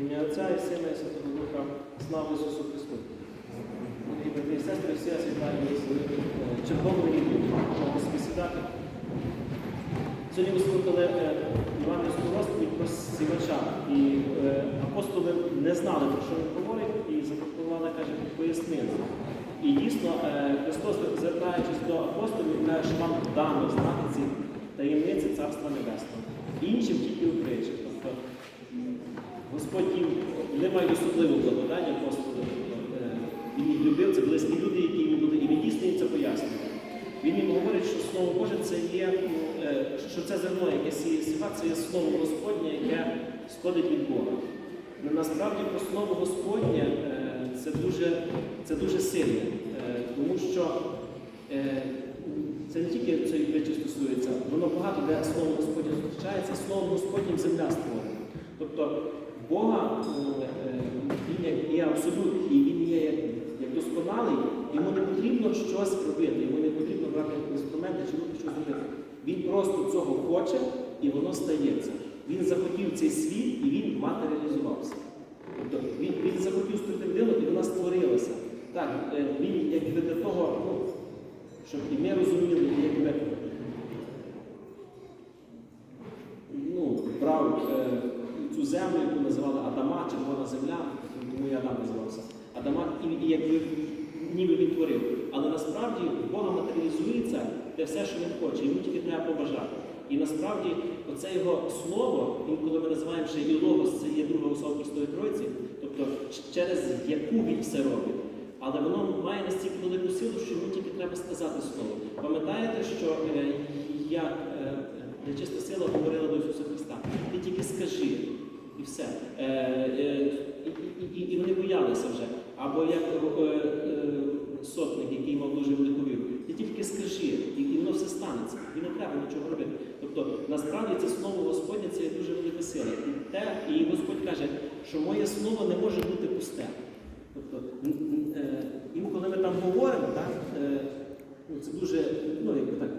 Ім'я Отця і Сина і Святого Духа, слава Ісусу Христу. Дорогі брати і сестри, всі я вітаю вас з е, черговою неділею. Можемо сідати. Сьогодні ми слухали е, Іванівську розповідь про сівача. І е, апостоли не знали, про що він говорить, і запропонували, каже, пояснити. І дійсно, е, Христос, звертаючись до апостолів, каже, що вам дано знати ці таємниці Царства Небесного. Іншим тільки у притчі. Господь їм, мають особливу благодать апостоли. Тобто, е, Він їх любив, це близькі люди, які йому були, і він дійсно їм це пояснює. Він їм говорить, що Слово Боже це є, е, що це зерно, яке сіє сіва, це є Слово Господнє, яке сходить від Бога. Ну, Насправді про Слово Господнє е, це дуже, це дуже сильне, тому що це не тільки цієї притчі стосується, воно багато де Слово Господнє зустрічається, Словом Господнім земля створена. Тобто Бога е, е, Він є абсолют, і Він є як, досконалий, йому не потрібно щось робити, йому не потрібно брати інструменти чи робити щось робити. Він просто цього хоче і воно стається. Він захотів цей світ і він матеріалізувався. Тобто він, він захотів створити людину і вона створилася. Так, е, він якби для того, ну, щоб і ми розуміли, якби ну, брав е, цю землю, називали Адама, червона земля, тому і Адам називався. Адама, і, і якби ніби він творив. Але насправді Бога матеріалізується те все, що він хоче, йому тільки треба побажати. І насправді оце його слово, інколи ми називаємо ще і це є друга особа Простої Тройці, тобто через яку він все робить. Але воно має настільки велику силу, що йому тільки треба сказати слово. Пам'ятаєте, що е, як е, нечиста сила говорила до Ісуса Христа, ти тільки скажи, і все. Е, е, і, і, і вони боялися вже. Або як е, е, сотник, який мав дуже велику віру, ти тільки скажи, і, і воно все станеться. І не треба нічого робити. Тобто, насправді це слово Господнє це дуже велика сила. І, те, і Господь каже, що моє слово не може бути пусте. Тобто, е, інколи ми там говоримо, так, е, ну, це дуже, ну, якби так,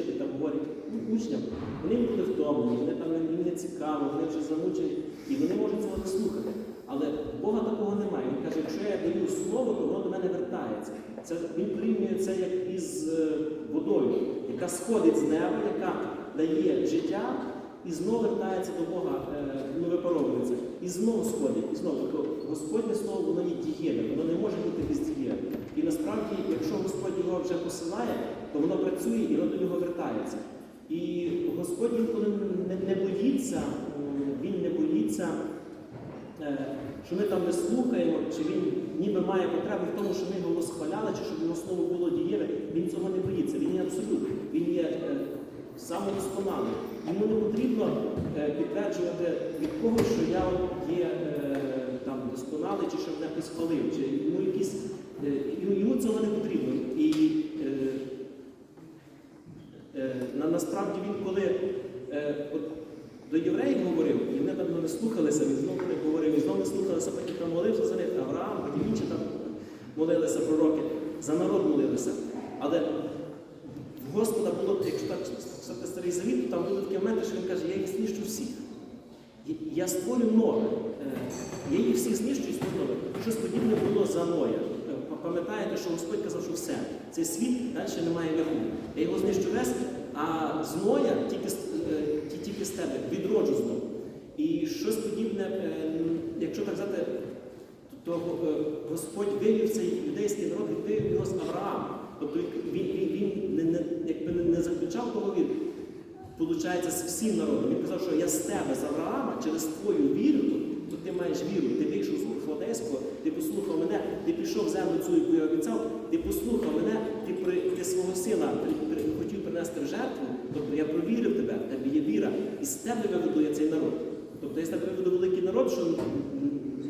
вчитель там говорить ну, учням, вони були втомлені, вони там їм не цікаво, вони вже замучені, і вони можуть цього не слухати. Але Бога такого немає. Він каже, якщо я даю слово, то воно до мене вертається. Це, він порівнює це як із е, водою, яка сходить з неба, яка дає життя, і знову вертається до Бога, е, ну, випаровується. І знову сходить, і знову. Тобто Господнє слово воно є дієве, воно не може бути бездієве. І насправді, якщо Господь його вже посилає, то воно працює і воно до нього вертається. І Господь інколи не, боїться, він не боїться, е, що ми там не слухаємо, чи він ніби має потребу в тому, що ми його схваляли, чи щоб його слово було дієве. Він цього не боїться. Він є абсолют. Він є е, самодосконалий. Йому не потрібно е, підтверджувати від когось, що я є там досконалий, чи щоб мене хтось чи йому якісь йому- цього не потрібно. І на, насправді він коли е, от, до євреїв говорив, і вони там не слухалися, він знову не говорив, і знову не слухалися, потім там молився за них, Авраам, потім інші там молилися пророки, за народ молилися. Але в Господа було, якщо так читати старий завіт, то там були такі моменти, що він каже, я їх знищу всіх. Я створю нове. Е, Я їх всіх знищу і створю нове. Щось подібне було за Ноя. Пам'ятаєте, що Господь казав, що все, цей світ далі немає віку. Я його знищу весь, а з Ноя тільки, е, тільки з тебе відроджу знову. І щось подібне, е, якщо так сказати, то е, Господь вивів цей юдейський народ, він вивів його з Авраама. Тобто він, він, він не, не, якби не, не заключав договір, виходить, з всім народом. Він казав, що я з тебе, з Авраама, через твою віру, то ти маєш віру, ти вийшов з Хлодейського, ти послухав мене, ти пішов в землю цю, яку я обіцяв, ти послухав мене, ти, при, ти свого сина при, при, хотів принести в жертву, тобто я провірив тебе, в тебе є віра, і з тебе виведу я цей народ. Тобто я з тебе виведу великий народ, що,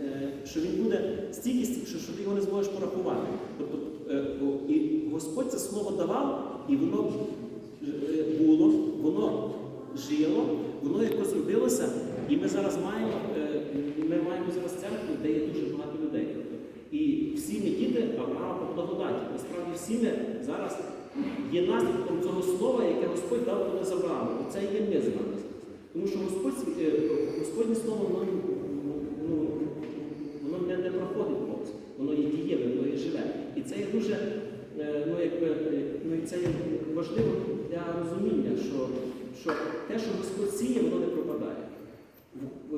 е, що він буде стільки, що, що ти його не зможеш порахувати. Тобто, е, і Господь це слово давав, і воно е, було, воно жило, воно якось робилося, і ми зараз маємо е, ми маємо зараз церкву, де є дуже багато людей. І всі ми діти Авраама по благодаті. Насправді всі ми зараз є наслідком цього слова, яке Господь дав до нас Аврааму. Це є ми з вами. Тому що Господь, е, Господнє слово воно, ну, воно не, не проходить повз. Воно є дієве, воно є живе. І це є дуже е, ну, якби, ну, це є важливо для розуміння, що що те, що Господь сіє, воно не пропадає.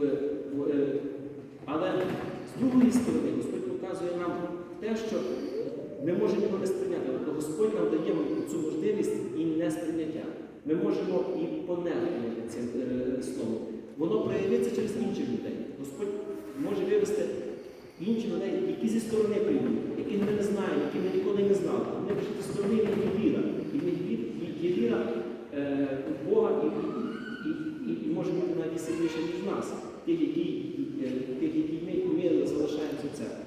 Е, Але з другої сторони, Господь показує нам те, що ми можемо його не сприйняти. Тобто Господь нам дає цю можливість і не сприйняття. Ми можемо і понехтувати цим е, словом. Воно проявиться через інших людей. Господь може вивести інших людей, які зі сторони прийдуть, яких ми не знаємо, які ми ніколи не знали. Вони прийшли зі сторони в віра. І в віра е, Бога і, і, і, і може бути навіть сильніше, ніж нас, тих, які, е, тих, які ми, ми залишаємося в церкві.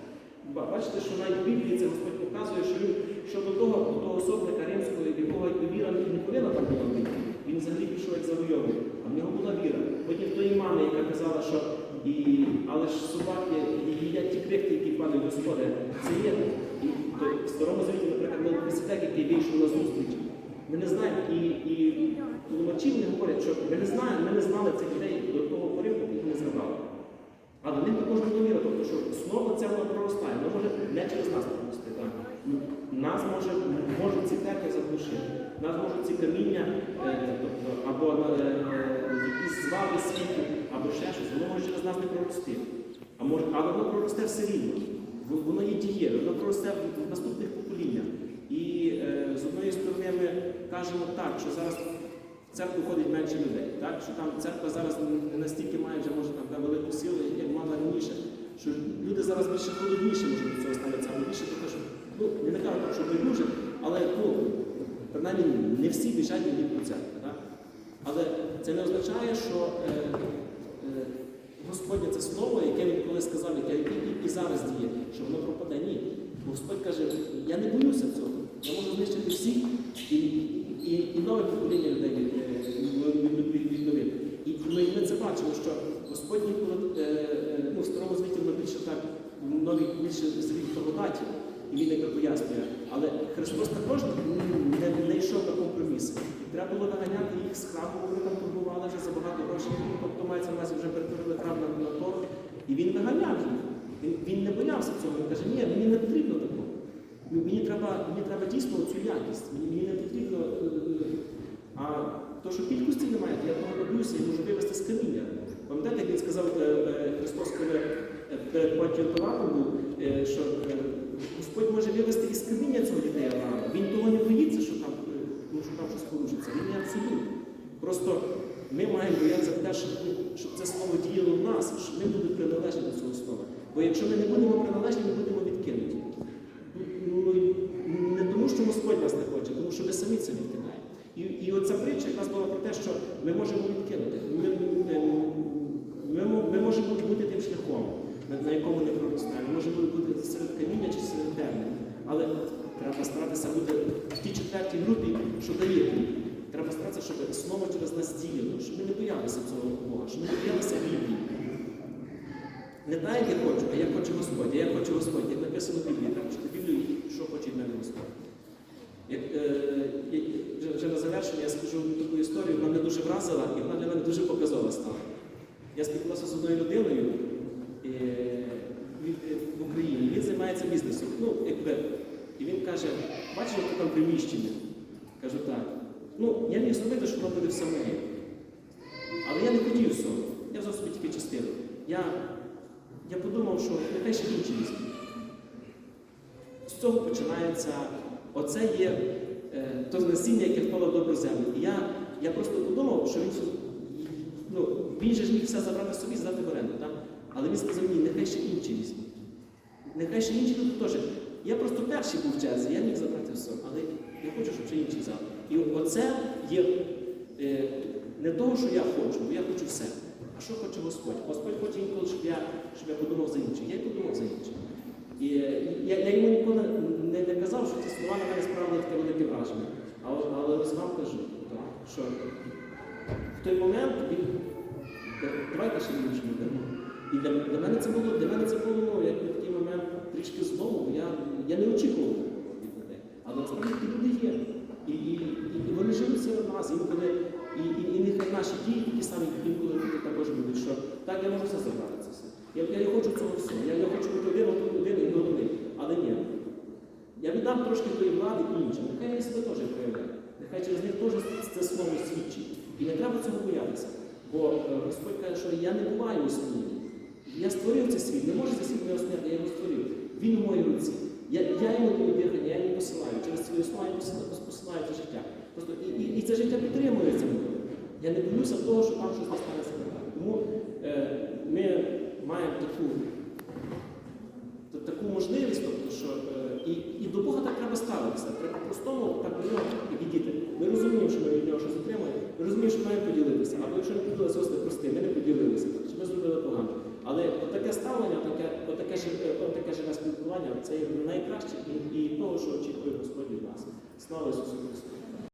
Бачите, що навіть в Біблії це Господь показує, що він щодо того, до особника римського, якого віра не повинна там була бути. Він взагалі пішов як завойовник, а в нього була віра. Потім тої мами, яка казала, що і, але ж собаки їдять ті крихти, які падають до сходи. Це є. І то, в старому звіті, наприклад, Мелхиседек, який вийшов на зустріч. Ми не знаємо, і, і тлумачі вони говорять, що ми не знаємо, ми не знали цих людей до того пори, поки не згадали. Але в них також була віра, тобто, що слово це воно проростає, воно може не через нас прорости. Так? Нас може, можуть ці терки заглушити, нас можуть ці каміння, е, тобто, або е, е, якісь зваби світу, або ще щось, воно може через нас не прорости. А може, але воно проросте все рівно. Воно є дієве, воно проросте в, наступних поколіннях. І е, з одної сторони ми кажемо так, що зараз церкву ходить менше людей, так? що там церква зараз не настільки має вже може там, та велику силу, як мала раніше. Що люди зараз більше холодніше може до цього ставляться, але більше того, що ну, не кажу, що байдуже, але ну, принаймні не всі біжать від до церкви. Так? Але це не означає, що е, е, Господнє це слово, яке він коли сказав, яке і, і зараз діє, що воно пропаде. Ні. Господь каже, я не боюся цього. Я можу знищити всіх і, і, і нове покоління людей від- е, від- від- відновити. І ми, ми це бачимо, що Господь ніколи е, е, ну, в звіті воно більше так, в новій більше звіт благодаті, і він якби пояснює. Але Христос також не, не йшов на компроміси. Треба було наганяти їх з храму, вони там турбували вже забагато грошей. Ну, Тобто мається на увазі вже перетворили храм на, торг. І він наганяв їх. Він, він не боявся цього. Він каже, ні, мені не потрібно такого. Ну, Мені треба, мені треба дійсно цю якість. Мені, мені не потрібно. е, А то, що кількості немає, я того боюся, я можу вивести з каміння. Пам'ятаєте, як він сказав е, е, Христос, коли е, перед Пилатом був, що Господь може вивести із каміння цього дітей Авраама. Він того не боїться, що там, ну, що там щось порушиться. Він не абсолют. Просто ми маємо боятися те, щоб, щоб це слово діяло в нас, щоб ми були приналежні до цього слова. Бо якщо ми не будемо приналежні, ми будемо відкинуті. Ну, не тому, що Господь нас не хоче, тому що ми самі це відкидаємо. І, і оця притча якраз була про те, що ми можемо відкинути. Ми, ми, ми, ми можемо бути тим шляхом, на, якому не проростаємо. Можемо бути серед каміння чи серед темних. Але треба старатися бути в тій четвертій групі, що дає. Треба старатися, щоб слово через нас діяло, щоб ми не боялися цього Бога, щоб ми не боялися Біблії. Не так, як я хочу, а я хочу Господь, а я хочу Господь. Як написано в Біблії, треба читати Біблію, що хоче від мене Господь. Як, е, вже, на завершення я скажу таку історію, вона мене дуже вразила і вона для мене дуже показова стала. Я спілкувався з одною людиною е, в Україні, він займається бізнесом. Ну, якби, і він каже, бачиш, яке там приміщення? Кажу, так. Ну, я міг зробити, що воно буде все моє. Але я не хотів всього. Я взяв собі тільки частину. Я, я подумав, що нехай ще інші візьмуть. З цього починається, оце є е, то насіння, яке впало в добру землю. І я, я просто подумав, що він, ну, він же ж міг все забрати собі, здати в оренду. Так? Але він сказав, ні, нехай ще інші візьмуть. Нехай ще інші тут теж. Я просто перший був в черзі, я міг забрати все, але я хочу, щоб ще інші взяли. І оце є е, не того, що я хочу, бо я хочу все. А що хоче Господь? Господь хоче інколи, щоб я, щоб я подумав за інших. Я й подумав за інших. І е, я, я йому ніколи що ці слова на мене справили таке велике враження. Але, але ось вам кажу, так, що в той момент він давайте ще більше дамо. І для, для мене це було, для мене це було як в такий момент трішки знову, я, я не очікував від людей. Але насправді такі люди є. І, і, і, і вони живуть серед нас, інколи, і, і, і нехай наші дії такі самі, інколи люди також будуть, що так я можу все забрати це все. Я, я не хочу цього всього. Я не хочу бути один, один, один і головний. Але ні. Я віддав нам трошки тої влади іншим. Нехай вони себе теж проявляють. Нехай через них теж це слово свідчить. І не треба цього боятися. Бо е, Господь каже, що я не буваю у світі. Я створив цей світ, не може цей світ мене розміняти, я його створив. Він у моїй руці. Я, я йому даю дихання, я йому посилаю. Через своє слова посилаю, це життя. Просто і, і, і це життя підтримується мною. Я не боюся того, що там щось не станеться не. Тому е, ми маємо таку, та- таку можливість, тобто, що е, і, і до Бога так треба ставитися. Треба простому, так до нього, як і діти. Ми розуміємо, що ми від нього щось отримаємо, ми розуміємо, що маємо поділитися. Або якщо не поділилися, ось не прости, ми не поділилися, чи ми зробили погано. Але отаке ставлення, таке, отаке, е, отаке живе спілкування це найкраще і, і того, що очікує Господь від нас. Слава Ісусу Христу!